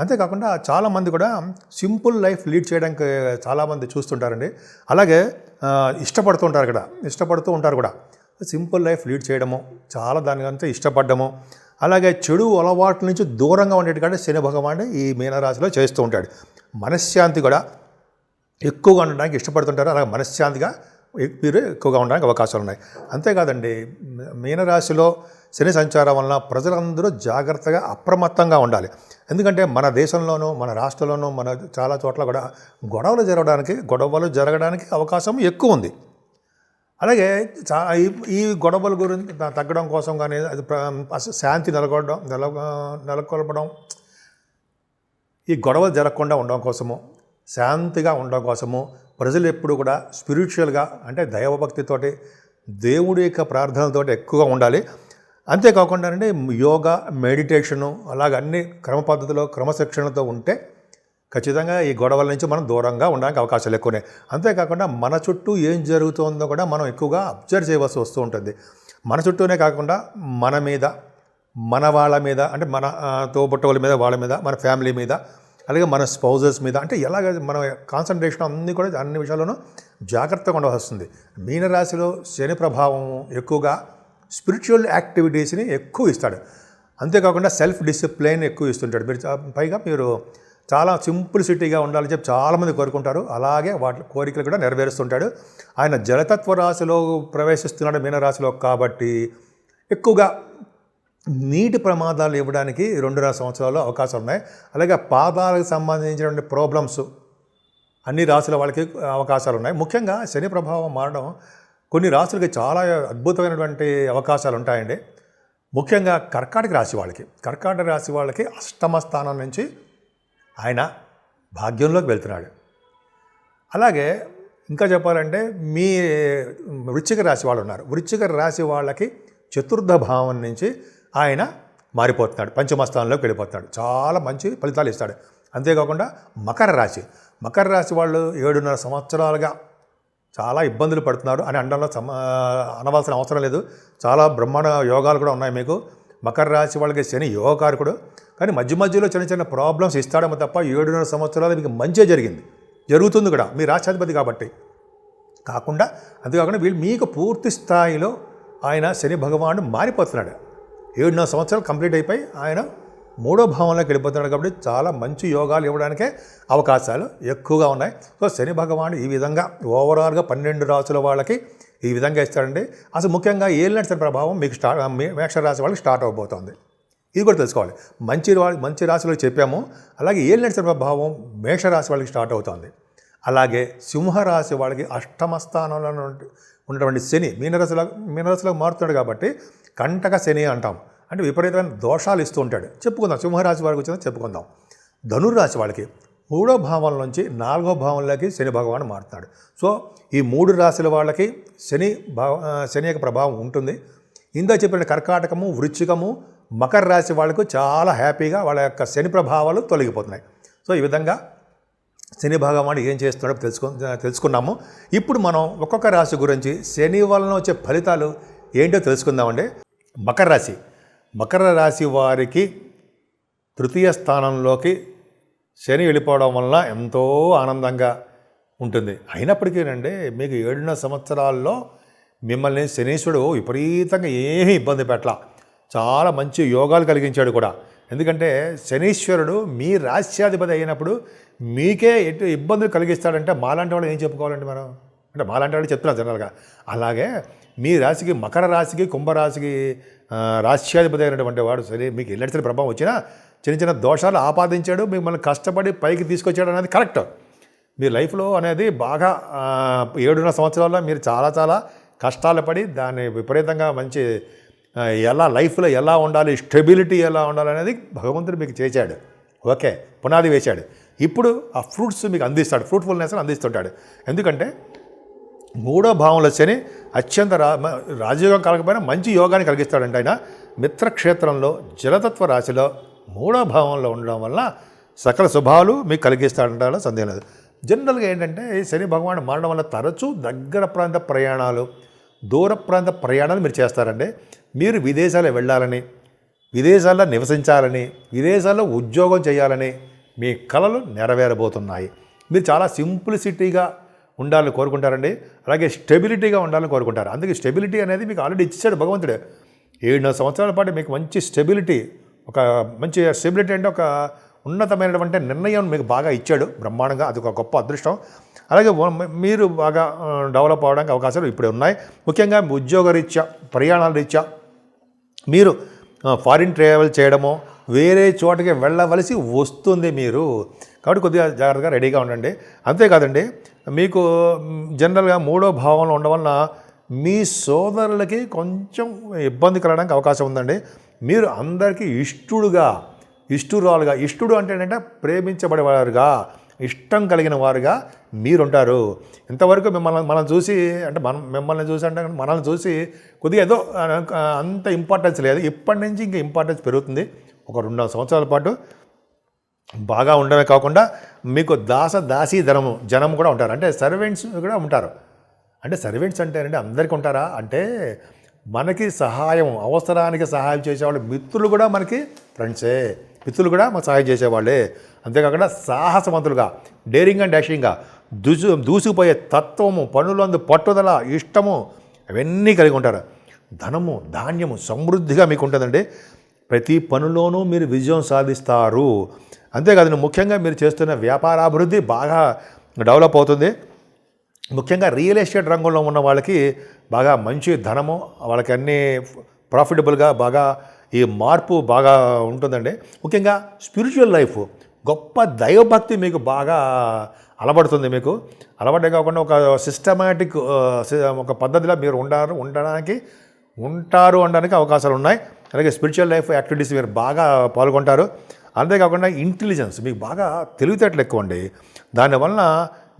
అంతేకాకుండా చాలామంది కూడా సింపుల్ లైఫ్ లీడ్ చేయడానికి చాలామంది చూస్తుంటారండి. అలాగే ఇష్టపడుతూ ఉంటారు కూడా ఇష్టపడుతూ ఉంటారు కూడా. సింపుల్ లైఫ్ లీడ్ చేయడము చాలా దానికంతా ఇష్టపడ్డము. అలాగే చెడు అలవాట్ల నుంచి దూరంగా ఉండేట్టుగా శని భగవానుడు ఈ మీనరాశిలో చేస్తూ ఉంటాడు. మనశ్శాంతి కూడా ఎక్కువగా ఉండడానికి ఇష్టపడుతుంటారు. అలాగే మనశ్శాంతిగా మీరు ఎక్కువగా ఉండడానికి అవకాశాలు ఉన్నాయి అంతేకాదండి మీనరాశిలో శని సంచారం వలన ప్రజలందరూ జాగ్రత్తగా అప్రమత్తంగా ఉండాలి. ఎందుకంటే మన దేశంలోనూ మన రాష్ట్రంలోనూ మన చాలా చోట్ల కూడా గొడవలు జరగడానికి గొడవలు జరగడానికి అవకాశం ఎక్కువ ఉంది. అలాగే చా ఈ ఈ గొడవల గురించి తగ్గడం కోసం కానీ అది ప్ర- శాంతి నెలకొడడం నెల నెలకొల్పడం ఈ గొడవలు జరగకుండా ఉండడం కోసము శాంతిగా ఉండడం కోసము ప్రజలు ఎప్పుడు కూడా స్పిరిచువల్గా అంటే దైవభక్తితోటి దేవుడి యొక్క ప్రార్థనలతో ఎక్కువగా ఉండాలి. అంతేకాకుండా అంటే యోగా మెడిటేషను అలాగ అన్ని క్రమ పద్ధతిలో క్రమశిక్షణతో ఉంటే ఖచ్చితంగా ఈ గొడవల నుంచి మనం దూరంగా ఉండడానికి అవకాశాలు ఎక్కువనే. అంతేకాకుండా మన చుట్టూ ఏం జరుగుతుందో కూడా మనం ఎక్కువగా అబ్జర్వ్ చేయవలసి వస్తూ ఉంటుంది. మన చుట్టూనే కాకుండా మన మీద మన వాళ్ళ మీద అంటే మన ఆ, తోబుట్టవుల మీద వాళ్ళ మీద మన ఫ్యామిలీ మీద అలాగే మన స్పౌజెస్ మీద అంటే ఎలాగ మన కాన్సన్ట్రేషన్ అన్నీ కూడా అన్ని విషయాల్లోనూ జాగ్రత్తగా ఉండవలసి వస్తుంది మీనరాశిలో శని ప్రభావం ఎక్కువగా స్పిరిచువల్ యాక్టివిటీస్ని ఎక్కువ ఇస్తాడు. అంతేకాకుండా సెల్ఫ్ డిసిప్లైన్ ఎక్కువ ఇస్తుంటాడు. మీరు పైగా మీరు చాలా సింప్లిసిటీగా ఉండాలని చెప్పి చాలామంది కోరుకుంటారు. అలాగే వాటి కోరికలు కూడా నెరవేరుస్తుంటాడు. ఆయన జలతత్వ రాశిలో ప్రవేశిస్తున్నాడు మీనరాశిలో కాబట్టి ఎక్కువగా నీటి ప్రమాదాలు ఇవ్వడానికి రెండున్నర సంవత్సరాలు అవకాశాలు ఉన్నాయి. అలాగే పాదాలకు సంబంధించినటువంటి ప్రాబ్లమ్స్ అన్ని రాశుల వాళ్ళకి అవకాశాలు ఉన్నాయి. ముఖ్యంగా శని ప్రభావం మారడం కొన్ని రాసులకి చాలా అద్భుతమైనటువంటి అవకాశాలు ఉంటాయండి. ముఖ్యంగా కర్కాటక రాశి వాళ్ళకి కర్కాటక రాశి వాళ్ళకి అష్టమ స్థానం నుంచి ఆయన భాగ్యంలోకి వెళ్తున్నాడు. అలాగే ఇంకా చెప్పాలంటే మీ వృచ్చిక రాశి వాళ్ళు ఉన్నారు. వృచ్చిక రాశి వాళ్ళకి చతుర్థ భావం నుంచి ఆయన మారిపోతున్నాడు పంచమస్థానంలోకి వెళ్ళిపోతున్నాడు. చాలా మంచి ఫలితాలు ఇస్తాడు. అంతేకాకుండా మకర రాశి. మకర రాశి వాళ్ళు ఏడున్నర సంవత్సరాలుగా చాలా ఇబ్బందులు పడుతున్నారు అని అనడంలో సమ అనవలసిన అవసరం లేదు. చాలా బ్రహ్మాండ యోగాలు కూడా ఉన్నాయి మీకు. మకర రాశి వాళ్ళకి శని యోగకారకుడు. కానీ మధ్య మధ్యలో చిన్న చిన్న ప్రాబ్లమ్స్ ఇస్తాడేమో తప్ప ఏడున్నర సంవత్సరాలు మీకు మంచిగా జరిగింది. జరుగుతుంది కూడా. మీ రాష్ట్రాధిపతి కాబట్టి. కాకుండా అంతేకాకుండా వీళ్ళు మీకు పూర్తి స్థాయిలో ఆయన శని భగవానుడు మారిపోతున్నాడు. ఏడున్నర సంవత్సరాలు కంప్లీట్ అయిపోయి ఆయన మూడో భావంలోకి వెళ్ళిపోతున్నాడు కాబట్టి చాలా మంచి యోగాలు ఇవ్వడానికే అవకాశాలు ఎక్కువగా ఉన్నాయి. సో శని భగవానుడు ఈ విధంగా ఓవరాల్గా పన్నెండు రాసుల వాళ్ళకి ఈ విధంగా ఇస్తాడండి. అసలు ముఖ్యంగా ఏళ్ళ శని ప్రభావం మీకు స్టార్ట్ మేక్ష రాశి వాళ్ళకి స్టార్ట్ అవబోతోంది. ఇది కూడా తెలుసుకోవాలి. మంచి మంచి రాశిలో చెప్పాము. అలాగే ఏళ్ళ శని ప్రభావం మేషరాశి వాళ్ళకి స్టార్ట్ అవుతుంది. అలాగే సింహరాశి వాళ్ళకి అష్టమ స్థానంలో ఉన్నటువంటి శని మీనరాశిలో మీనరాశిలో మారుతున్నాడు కాబట్టి కంటక శని అంటాం. అంటే విపరీతమైన దోషాలు ఇస్తూ ఉంటాడు. చెప్పుకుందాం. సింహరాశి వారికి వచ్చిందో చెప్పుకుందాం. ధనుర్రాశి వాళ్ళకి మూడో భావం నుంచి నాలుగో భావంలోకి శని భగవాన్ మారుతున్నాడు. సో ఈ మూడు రాశుల వాళ్ళకి శని భావ శని యొక్క ప్రభావం ఉంటుంది. ఇందా చెప్పిన కర్కాటకము వృచ్చికము మకర రాశి వాళ్ళకు చాలా హ్యాపీగా వాళ్ళ యొక్క శని ప్రభావాలు తొలగిపోతున్నాయి. సో ఈ విధంగా శని భగవానుడు ఏం చేస్తున్నాడో తెలుసుకు తెలుసుకున్నాము. ఇప్పుడు మనం ఒక్కొక్క రాశి గురించి శని వలన వచ్చే ఫలితాలు ఏంటో తెలుసుకుందామండి. మకర రాశి. మకర రాశి వారికి తృతీయ స్థానంలోకి శని వెళ్ళిపోవడం వలన ఎంతో ఆనందంగా ఉంటుంది. అయినప్పటికీనండి మీకు ఏడున్న సంవత్సరాల్లో మిమ్మల్ని శనీశ్వరుడు విపరీతంగా ఏమీ ఇబ్బంది పెట్టలా. చాలా మంచి యోగాలు కలిగించాడు కూడా. ఎందుకంటే శనీశ్వరుడు మీ రాశ్యాధిపతి అయినప్పుడు మీకే ఎటు ఇబ్బందులు కలిగిస్తాడంటే మాలాంటి వాళ్ళు ఏం చెప్పుకోవాలండి మనం? అంటే మాలాంటి వాళ్ళు చెప్తున్నారు జనరల్గా. అలాగే మీ రాశికి మకర రాశికి కుంభరాశికి రాశ్యాధిపతి అయినటువంటి వాడు సరే మీకు ఎల్లటి ప్రభావం వచ్చినా చిన్న చిన్న దోషాలు ఆపాదించాడు మిమ్మల్ని కష్టపడి పైకి తీసుకొచ్చాడు అనేది కరెక్ట్. మీ లైఫ్లో అనేది బాగా ఏడున్నర సంవత్సరాల్లో మీరు చాలా చాలా కష్టాలు పడి దాన్ని విపరీతంగా మంచి ఎలా లైఫ్లో ఎలా ఉండాలి స్టెబిలిటీ ఎలా ఉండాలి అనేది భగవంతుడు మీకు చేశాడు. ఓకే పునాది వేశాడు. ఇప్పుడు ఆ ఫ్రూట్స్ మీకు అందిస్తాడు ఫ్రూట్ఫుల్నెస్ అందిస్తుంటాడు. ఎందుకంటే మూడో భావంలో శని అత్యంత రా మ- రాజయోగం కలగకపోయినా మంచి యోగాన్ని కలిగిస్తాడంటే ఆయన. మిత్రక్షేత్రంలో జలతత్వ రాశిలో మూడో భావంలో ఉండడం వల్ల సకల శుభాలు మీకు కలిగిస్తాడంటే సందేహం లేదు. జనరల్గా ఏంటంటే ఈ శని భగవానుడు మారడం వల్ల తరచూ దగ్గర ప్రాంత ప్రయాణాలు దూర ప్రాంత ప్రయాణాలు మీరు చేస్తారండి. మీరు విదేశాలు వెళ్ళాలని విదేశాల్లో నివసించాలని విదేశాల్లో ఉద్యోగం చేయాలని మీ కళలు నెరవేరబోతున్నాయి. మీరు చాలా సింప్లిసిటీగా ఉండాలని కోరుకుంటారండి. అలాగే స్టెబిలిటీగా ఉండాలని కోరుకుంటారు. అందుకే స్టెబిలిటీ అనేది మీకు ఆల్రెడీ ఇచ్చాడు భగవంతుడే. ఏడున్నర సంవత్సరాల పాటు మీకు మంచి స్టెబిలిటీ ఒక మంచి స్టెబిలిటీ అంటే ఒక ఉన్నతమైనటువంటి నిర్ణయం మీకు బాగా ఇచ్చాడు. బ్రహ్మాండంగా అది ఒక గొప్ప అదృష్టం. అలాగే మీరు బాగా డెవలప్ అవడానికి అవకాశాలు ఇప్పుడే ఉన్నాయి. ముఖ్యంగా ఉద్యోగ రీత్యా ప్రయాణాల రీత్యా మీరు ఫారిన్ ట్రావెల్ చేయడము వేరే చోటకి వెళ్ళవలసి వస్తుంది మీరు. కాబట్టి కొద్దిగా జాగ్రత్తగా రెడీగా ఉండండి. అంతేకాదండి మీకు జనరల్గా మూడో భావంలో ఉండడం వలన మీ సోదరులకి కొంచెం ఇబ్బంది కలగడానికి అవకాశం ఉందండి. మీరు అందరికీ ఇష్టుడుగా ఇష్టురాలుగా ఇష్టుడు అంటే ఏంటంటే ప్రేమించబడేవారుగా ఇష్టం కలిగిన వారుగా మీరుంటారు. ఇంతవరకు మిమ్మల్ని మనం చూసి అంటే మనం మిమ్మల్ని చూసి అంటే మనల్ని చూసి కొద్దిగా ఏదో అంత ఇంపార్టెన్స్ లేదు. ఇప్పటి నుంచి ఇంకా ఇంపార్టెన్స్ పెరుగుతుంది. ఒక రెండు సంవత్సరాల పాటు బాగా ఉండడమే కాకుండా మీకు దాస దాసీ ధనము జనం కూడా ఉంటారు. అంటే సర్వెంట్స్ కూడా ఉంటారు. అంటే సర్వెంట్స్ అంటే అంటే అందరికీ ఉంటారా? అంటే మనకి సహాయం అవసరానికి సహాయం చేసేవాళ్ళు మిత్రులు కూడా మనకి ఫ్రెండ్సే మిత్రులు కూడా మనకు సహాయం చేసేవాళ్ళే. అంతేకాకుండా సాహసవంతులుగా డేరింగ్ అండ్ డాషింగ్గా దూసు దూసుకుపోయే తత్వము పనులందు పట్టుదల ఇష్టము అవన్నీ కలిగి ఉంటారు. ధనము ధాన్యము సమృద్ధిగా మీకు ఉంటుందండి. ప్రతి పనిలోనూ మీరు విజయం సాధిస్తారు. అంతేకాదు ముఖ్యంగా మీరు చేస్తున్న వ్యాపారాభివృద్ధి బాగా డెవలప్ అవుతుంది. ముఖ్యంగా రియల్ ఎస్టేట్ రంగంలో ఉన్న వాళ్ళకి బాగా మంచి ధనము వాళ్ళకి అన్నీ ప్రాఫిటబుల్గా బాగా ఈ మార్పు బాగా ఉంటుందండి. ముఖ్యంగా స్పిరిచువల్ లైఫ్ గొప్ప దైవభక్తి మీకు బాగా అలవడుతుంది మీకు. అలవాటే కాకుండా ఒక సిస్టమేటిక్ ఒక పద్ధతిలో మీరు ఉండారు ఉండడానికి ఉంటారు అనడానికి అవకాశాలు ఉన్నాయి. అలాగే స్పిరిచువల్ లైఫ్ యాక్టివిటీస్ మీరు బాగా పాల్గొంటారు. అంతేకాకుండా ఇంటెలిజెన్స్ మీకు బాగా తెలివితేటలు ఎక్కువ అండి దానివలన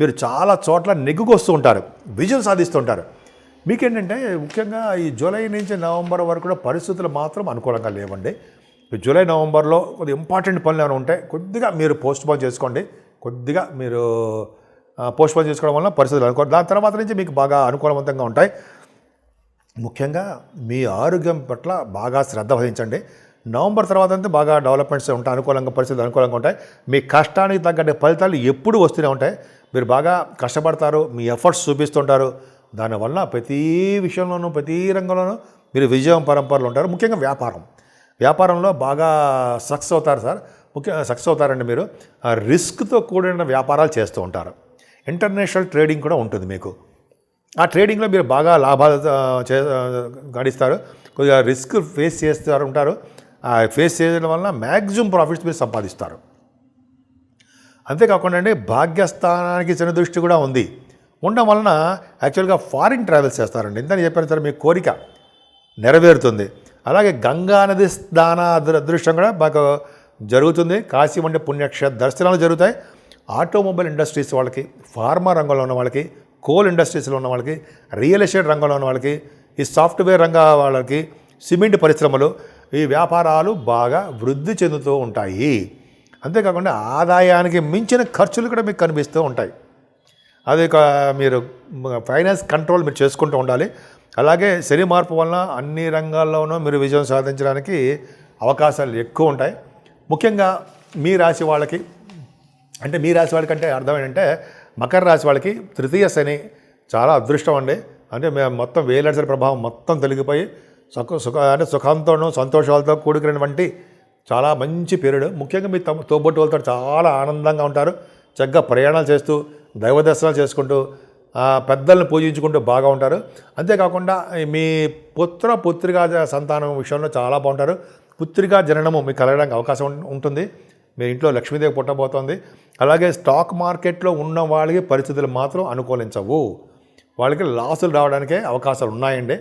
మీరు చాలా చోట్ల నెగ్గుకొస్తూ ఉంటారు విజయం సాధిస్తూ ఉంటారు మీకేంటంటే ముఖ్యంగా ఈ జూలై నుంచి నవంబర్ వరకు కూడా పరిస్థితులు మాత్రం అనుకూలంగా లేవండి. జూలై నవంబర్లో కొద్దిగా ఇంపార్టెంట్ పనులు ఏమైనా ఉంటే కొద్దిగా మీరు పోస్ట్ పోన్ చేసుకోండి. కొద్దిగా మీరు పోస్ట్ పోన్ చేసుకోవడం వల్ల పరిస్థితులు అనుకో దాని తర్వాత నుంచి మీకు బాగా అనుకూలవంతంగా ఉంటాయి. ముఖ్యంగా మీ ఆరోగ్యం పట్ల బాగా శ్రద్ధ వహించండి. నవంబర్ తర్వాత అంతా బాగా డెవలప్మెంట్స్ ఉంటాయి అనుకూలంగా పరిస్థితులు అనుకూలంగా ఉంటాయి. మీ కష్టానికి తగ్గట్టు ఫలితాలు ఎప్పుడు వస్తూనే ఉంటాయి. మీరు బాగా కష్టపడతారు మీ ఎఫర్ట్స్ చూపిస్తుంటారు. దానివల్ల ప్రతి విషయంలోనూ ప్రతి రంగంలోనూ మీరు విజయం పరంపరలు ఉంటారు. ముఖ్యంగా వ్యాపారం. వ్యాపారంలో బాగా సక్సెస్ అవుతారు సార్. ముఖ్య సక్సెస్ అవుతారండి మీరు. ఆ రిస్క్తో కూడిన వ్యాపారాలు చేస్తూ ఉంటారు. ఇంటర్నేషనల్ ట్రేడింగ్ కూడా ఉంటుంది మీకు. ఆ ట్రేడింగ్లో మీరు బాగా లాభాలు చే గడిస్తారు. కొద్దిగా రిస్క్ ఫేస్ చేస్తారు ఉంటారు. ఫేస్ చేయడం వలన మ్యాక్సిమం ప్రాఫిట్స్ మీరు సంపాదిస్తారు. అంతేకాకుండా అండి భాగ్యస్థానానికి చిన్న దృష్టి కూడా ఉంది. ఉండడం వలన యాక్చువల్గా ఫారిన్ ట్రావెల్స్ చేస్తారండి. ఇంతని చెప్పిన సరే మీ కోరిక నెరవేరుతుంది. అలాగే గంగా నది స్నాన అదృష్టం కూడా మాకు జరుగుతుంది. కాశీ వంటి పుణ్యక్షేత్ర దర్శనాలు జరుగుతాయి. ఆటోమొబైల్ ఇండస్ట్రీస్ వాళ్ళకి ఫార్మా రంగంలో ఉన్న వాళ్ళకి కోల్ ఇండస్ట్రీస్లో ఉన్న వాళ్ళకి రియల్ ఎస్టేట్ రంగంలో ఉన్న వాళ్ళకి ఈ సాఫ్ట్వేర్ రంగ వాళ్ళకి సిమెంట్ పరిశ్రమలు ఈ వ్యాపారాలు బాగా వృద్ధి చెందుతూ ఉంటాయి. అంతేకాకుండా ఆదాయానికి మించిన ఖర్చులు కూడా మీకు కనిపిస్తూ ఉంటాయి. అదే ఒక మీరు ఫైనాన్స్ కంట్రోల్ మీరు చేసుకుంటూ ఉండాలి. అలాగే శని మార్పు వలన అన్ని రంగాల్లోనూ మీరు విజయం సాధించడానికి అవకాశాలు ఎక్కువ ఉంటాయి. ముఖ్యంగా మీ రాశి వాళ్ళకి అంటే మీ రాశి వాళ్ళకి అంటే అర్థం ఏంటంటే మకర రాశి వాళ్ళకి తృతీయ శని చాలా అదృష్టం అండి. అంటే మేము మొత్తం వేలడిసిన ప్రభావం మొత్తం తొలగిపోయి సుఖ సుఖ అంటే సుఖంతోనూ సంతోషాలతో కూడుకున్నటువంటి చాలా మంచి పీరియడ్. ముఖ్యంగా మీ తమ తోబొట్టు వాళ్ళతో చాలా ఆనందంగా ఉంటారు. చక్కగా ప్రయాణాలు చేస్తూ దైవ దర్శనాలు చేసుకుంటూ పెద్దలను పెద్దల్ని పూజించుకుంటూ బాగా ఉంటారు. అంతేకాకుండా మీ పుత్ర పుత్రికా సంతానం విషయంలో చాలా బాగుంటారు. పుత్రికా జననము మీకు కలగడానికి అవకాశం ఉంటుంది. మీ ఇంట్లో లక్ష్మీదేవి పుట్టబోతోంది. అలాగే స్టాక్ మార్కెట్లో ఉన్న వాళ్ళకి పరిస్థితులు మాత్రం అనుకూలించవు. వాళ్ళకి లాసులు రావడానికే అవకాశాలు ఉన్నాయండి.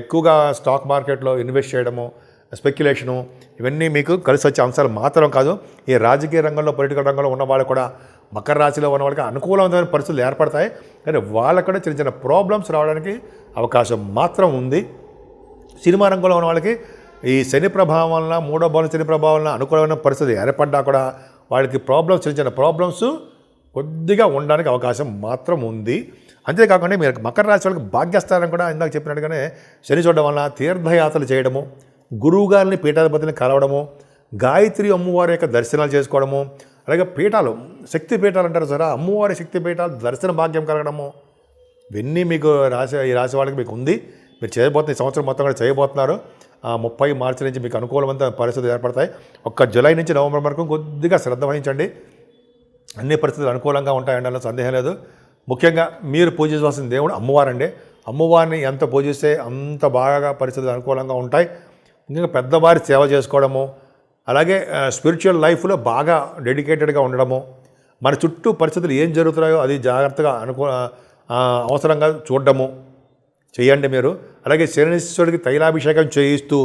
ఎక్కువగా స్టాక్ మార్కెట్లో ఇన్వెస్ట్ చేయడము స్పెక్యులేషను ఇవన్నీ మీకు కలిసి వచ్చే అంశాలు మాత్రం కాదు. ఈ రాజకీయ రంగంలో పొలిటికల్ రంగంలో ఉన్న వాళ్ళు కూడా మకర రాశిలో ఉన్న వాళ్ళకి అనుకూలమైన పరిస్థితులు ఏర్పడతాయి. కానీ వాళ్ళకు కూడా చిన్న చిన్న ప్రాబ్లమ్స్ రావడానికి అవకాశం మాత్రం ఉంది. సినిమా రంగంలో ఉన్న వాళ్ళకి ఈ శని ప్రభావం వలన మూడో భవన శని ప్రభావం వలన అనుకూలమైన పరిస్థితి ఏర్పడ్డా కూడా వాళ్ళకి ప్రాబ్లమ్స్ చిన్న చిన్న ప్రాబ్లమ్స్ కొద్దిగా ఉండడానికి అవకాశం మాత్రం ఉంది. అంతేకాకుండా మీరు మకర రాశి వాళ్ళకి భాగ్యస్థానం కూడా ఇందాక చెప్పినట్టుగానే శని చూడడం వలన తీర్థయాత్రలు చేయడము గురువుగారిని పీఠాధిపతిని కలవడము గాయత్రి అమ్మవారి యొక్క దర్శనాలు చేసుకోవడము అలాగే పీఠాలు శక్తి పీఠాలు అంటారు సరే అమ్మవారి శక్తి పీఠాలు దర్శన భాగ్యం కలగడము ఇవన్నీ మీకు రాసి ఈ రాశి వాళ్ళకి మీకు ఉంది. మీరు చేయబోతున్న ఈ సంవత్సరం మొత్తం కూడా చేయబోతున్నారు. ఆ ముప్పై మార్చి నుంచి మీకు అనుకూలమైన పరిస్థితులు ఏర్పడతాయి. ఒక్క జూలై నుంచి నవంబర్ వరకు కొద్దిగా శ్రద్ధ వహించండి. అన్ని పరిస్థితులు అనుకూలంగా ఉంటాయండి సందేహం లేదు. ముఖ్యంగా మీరు పూజించవలసిన దేవుడు అమ్మవారండి. అమ్మవారిని ఎంత పూజిస్తే అంత బాగా పరిస్థితులు అనుకూలంగా ఉంటాయి. ఇంకా పెద్దవారి సేవ చేసుకోవడము అలాగే స్పిరిచువల్ లైఫ్లో బాగా డెడికేటెడ్గా ఉండడము. మన చుట్టూ పరిస్థితులు ఏం జరుగుతున్నాయో అది జాగ్రత్తగా అనుకూ అవసరంగా చూడడము చేయండి మీరు. అలాగే శరణేశ్వరుడికి తైలాభిషేకం చేయిస్తూ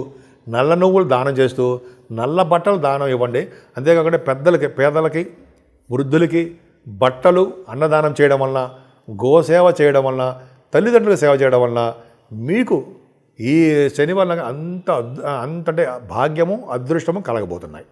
నల్ల నువ్వులు దానం చేస్తూ నల్ల బట్టలు దానం ఇవ్వండి. అంతేకాకుండా పెద్దలకి పేదలకి వృద్ధులకి బట్టలు అన్నదానం చేయడం వలన గోసేవ చేయడం వలన తల్లిదండ్రులకు సేవ చేయడం వలన మీకు ఈ శని వలన అంత అద్- అంత అంటే భాగ్యము అదృష్టము కలగబోతున్నాయి.